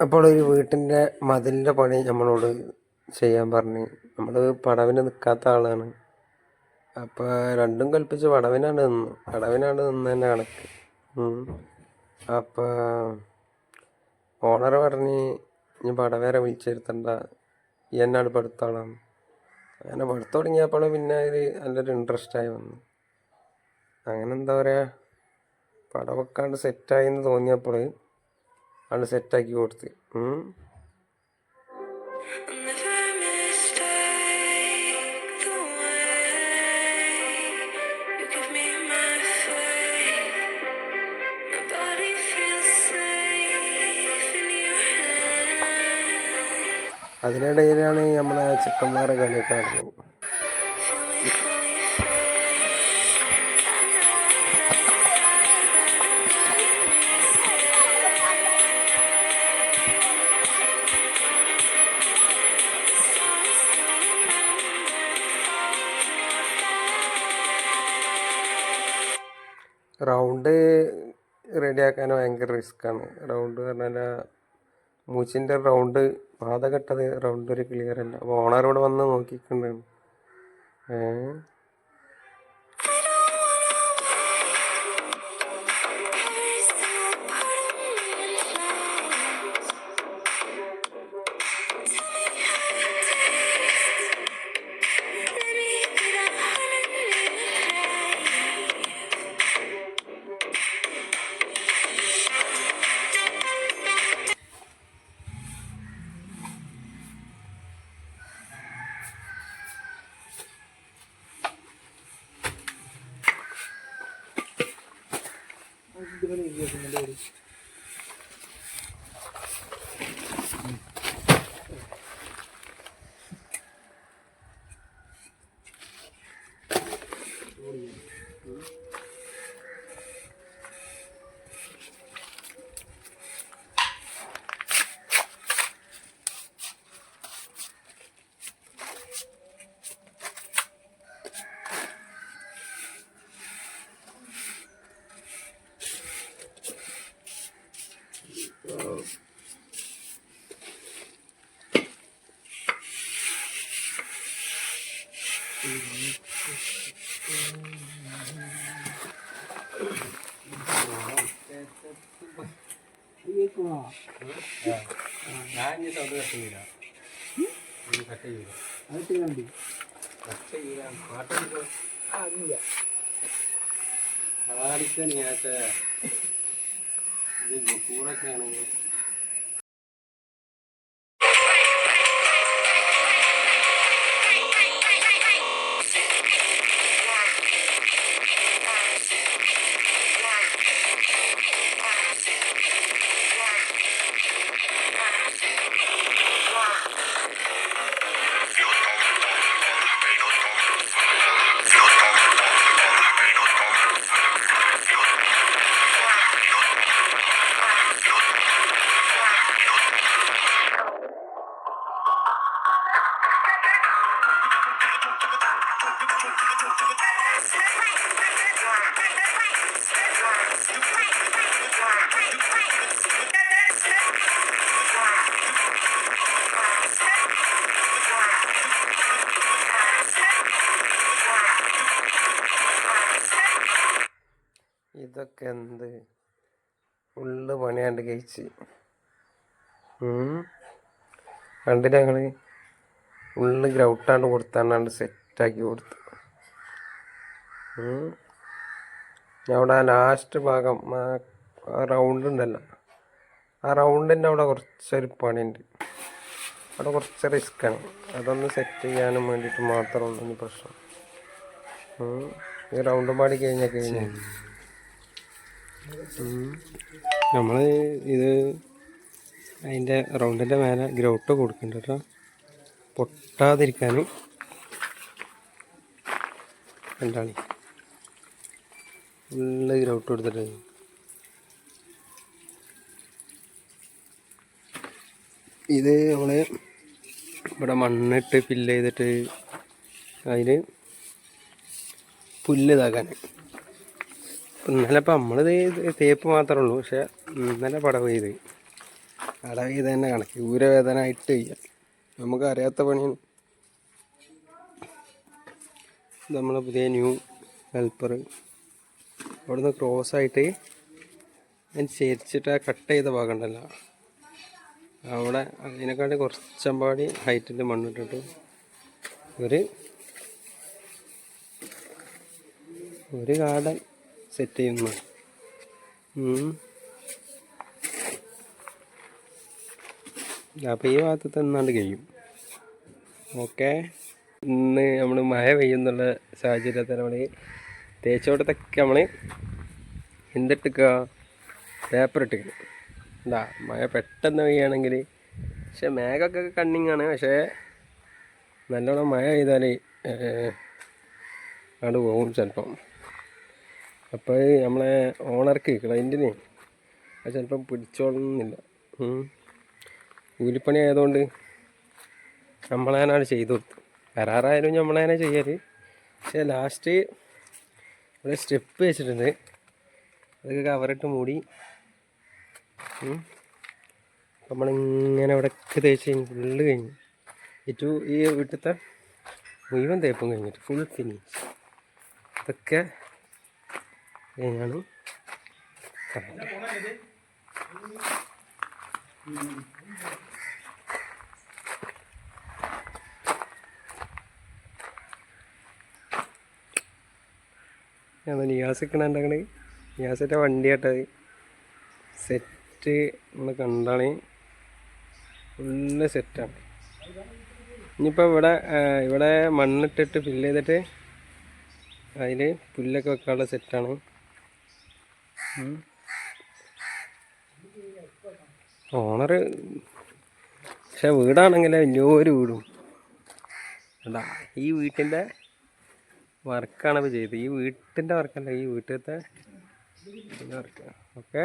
അപ്പോൾ ഒരു വീട്ടിന്റെ മതിലിന്റെ പണി നമ്മളോട് ചെയ്യാൻ പറഞ്ഞ്. നമ്മൾ പടവിന് നിൽക്കാത്ത ആളാണ്. അപ്പോൾ രണ്ടും കൽപ്പിച്ച് പടവിനാണ് നിന്ന്. പടവിനാണ് നിന്നതിന്റെ കണക്ക്. അപ്പോൾ ഓണർ പറഞ്ഞ് ഇനി പടവേറെ വിളിച്ചിരുത്തണ്ട. എന്നാണ് പഠിത്തോളാം അങ്ങനെ പഠിത്തം തുടങ്ങിയപ്പോൾ പിന്നെ ഒരു നല്ലൊരു ഇൻട്രസ്റ്റായി വന്നു. അങ്ങനെ എന്താ പറയുക പടവെക്കാണ്ട് സെറ്റായി എന്ന് തോന്നിയപ്പോൾ ആണ് സെറ്റാക്കി കൊടുത്ത്. അതിനിടയിലാണ് നമ്മളെ ചിക്കന്മാരെ കളിയൊക്കെ നടക്കുന്നത് റൗണ്ട് റെഡിയാക്കാൻ ഭയങ്കര റിസ്ക്കാണ് റൗണ്ട് പറഞ്ഞാൽ മൂച്ചിന്റെ റൗണ്ട് പാത കെട്ടത് റൗണ്ട് ഒരു ക്ലിയർ അല്ല. അപ്പോൾ ഓണറോട് വന്ന് നോക്കിക്കുന്നുണ്ട് ഏ Benim gözümü doğru. ഞാൻ ഇനി സൗണ്ട് കട്ടില്ല കട്ട് ചെയ്യില്ല കട്ട് ചെയ്യില്ല പാട്ട് ആടിച്ച നേരത്തെ ഇത് കൂറൊക്കെ ഇതൊക്കെ എന്ത്? ഫുള്ള് പണിയാണ്ട് കഴിച്ച്. കണ്ടിട്ട് ഞങ്ങൾ ഫുള്ള് ഗ്രൗട്ടാണ്ട് കൊടുത്താണ്ട് സെറ്റാക്കി കൊടുത്തു. അവിടെ ആ ലാസ്റ്റ് ഭാഗം ആ റൗണ്ട് ഉണ്ടല്ലോ. ആ റൗണ്ടിന്റെ അവിടെ കുറച്ചൊരു പണിയുണ്ട്. അവിടെ കുറച്ച് റിസ്ക്കാണ് അതൊന്ന് സെറ്റ് ചെയ്യാനും വേണ്ടിയിട്ട് മാത്രമേ ഉള്ളൂ പ്രശ്നം. ഈ റൗണ്ട് പാടി കഴിഞ്ഞാൽ കഴിഞ്ഞാൽ നമ്മൾ ഇത് അതിന്റെ റൗണ്ടിന്റെ മേലെ ഗ്രൗട്ട് കൊടുക്കുന്നുണ്ട് കേട്ടോ. പൊട്ടാതിരിക്കാനും എന്താണ് ഫുള്ള് ഗ്രൗട്ട് കൊടുത്തിട്ട്. ഇത് നമ്മൾ ഇവിടെ മണ്ണിട്ട് ഫില്ല് ചെയ്തിട്ട് അതിൽ പുല്ല് ഇതാക്കാൻ ഇന്നലെ ഇപ്പം നമ്മളിത് തേപ്പ് മാത്രമേ ഉള്ളൂ പക്ഷേ ഇന്നലെ പടവ് ചെയ്ത് അടവ് ചെയ്ത് തന്നെ കണക്ക്. ഊരവേദന ആയിട്ട് ചെയ്യാം നമുക്ക് അറിയാത്ത പണിയാണ്. നമ്മളെ പുതിയ ന്യൂ ഹെൽപ്പർ അവിടുന്ന് ക്രോസ് ആയിട്ട് ഞാൻ ചേരിച്ചിട്ട് ആ കട്ട് ചെയ്ത ഭാഗം ഉണ്ടല്ലോ അവിടെ അതിനെക്കാട്ടി കുറച്ചമ്പാടി ഹൈറ്റിൽ മണ്ണിട്ടിട്ട്. ഒരു ഒരു ഗാർഡൻ സെറ്റ് ചെയ്യുന്നു. അപ്പോൾ ഈ ഭാഗത്ത് തന്നാണ്ട് കഴിയും. ഓക്കെ ഇന്ന് നമ്മൾ മഴ പെയ്യുന്നുള്ള സാഹചര്യത്തിൽ നമ്മൾ തേച്ചോട്ടത്തൊക്കെ നമ്മൾ എന്തിട്ടിക്കുക? പേപ്പർ ഇട്ടിക്കണം എന്താ മഴ പെട്ടെന്ന് പെയ്യുകയാണെങ്കിൽ പക്ഷെ മേഘമൊക്കെ കണ്ണിങ്ങാണ്. പക്ഷേ നല്ലോണം മഴ പെയ്താൽ അങ്ങോട്ട് പോകും ചിലപ്പം. അപ്പോൾ നമ്മളെ ഓണർക്ക് ക്ലൈന്റിന് അത് ചിലപ്പം പിടിച്ചോളുന്നില്ല. കൂലിപ്പണി ആയതുകൊണ്ട് നമ്മളതിനാണ് ചെയ്തു കൊടുത്തു. കരാറായാലും നമ്മളതിനെ ചെയ്യാറ്. പക്ഷേ ലാസ്റ്റ് ഇവിടെ സ്റ്റെപ്പ് വെച്ചിട്ടുണ്ട്. അതൊക്കെ കവറിട്ട് മൂടി. നമ്മളിങ്ങനെ ഇവിടെയൊക്കെ തേച്ച് കഴിഞ്ഞ് ഫുള്ള് കഴിഞ്ഞു. ഏറ്റവും ഈ വീട്ടിലത്തെ മുഴുവൻ തേപ്പും കഴിഞ്ഞിട്ട് ഫുൾ ഫിനിഷ് അതൊക്കെ കഴിഞ്ഞാണ് കറണ്ട് ഞാൻ നിയാസിക്കണ ഉണ്ടാക്കണേ. നിയാസിന്റെ വണ്ടി ആട്ടത് സെറ്റ് നമ്മൾ കണ്ടാണ്. ഫുള്ള് സെറ്റാണ് ഇനിയിപ്പോൾ ഇവിടെ ഇവിടെ മണ്ണിട്ടിട്ട് ഫില്ല് ചെയ്തിട്ട് അതിൽ പുല്ലൊക്കെ വെക്കാനുള്ള സെറ്റാണ് ഓണർ പക്ഷെ വീടാണെങ്കിൽ വലിയൊരു വീടും. ഈ വീട്ടിന്റെ വർക്കാണ് ഇപ്പോൾ ചെയ്തത് ഈ വീട്ടിന്റെ വർക്കല്ല ഈ വീട്ടിലത്തെ വർക്ക്. ഓക്കെ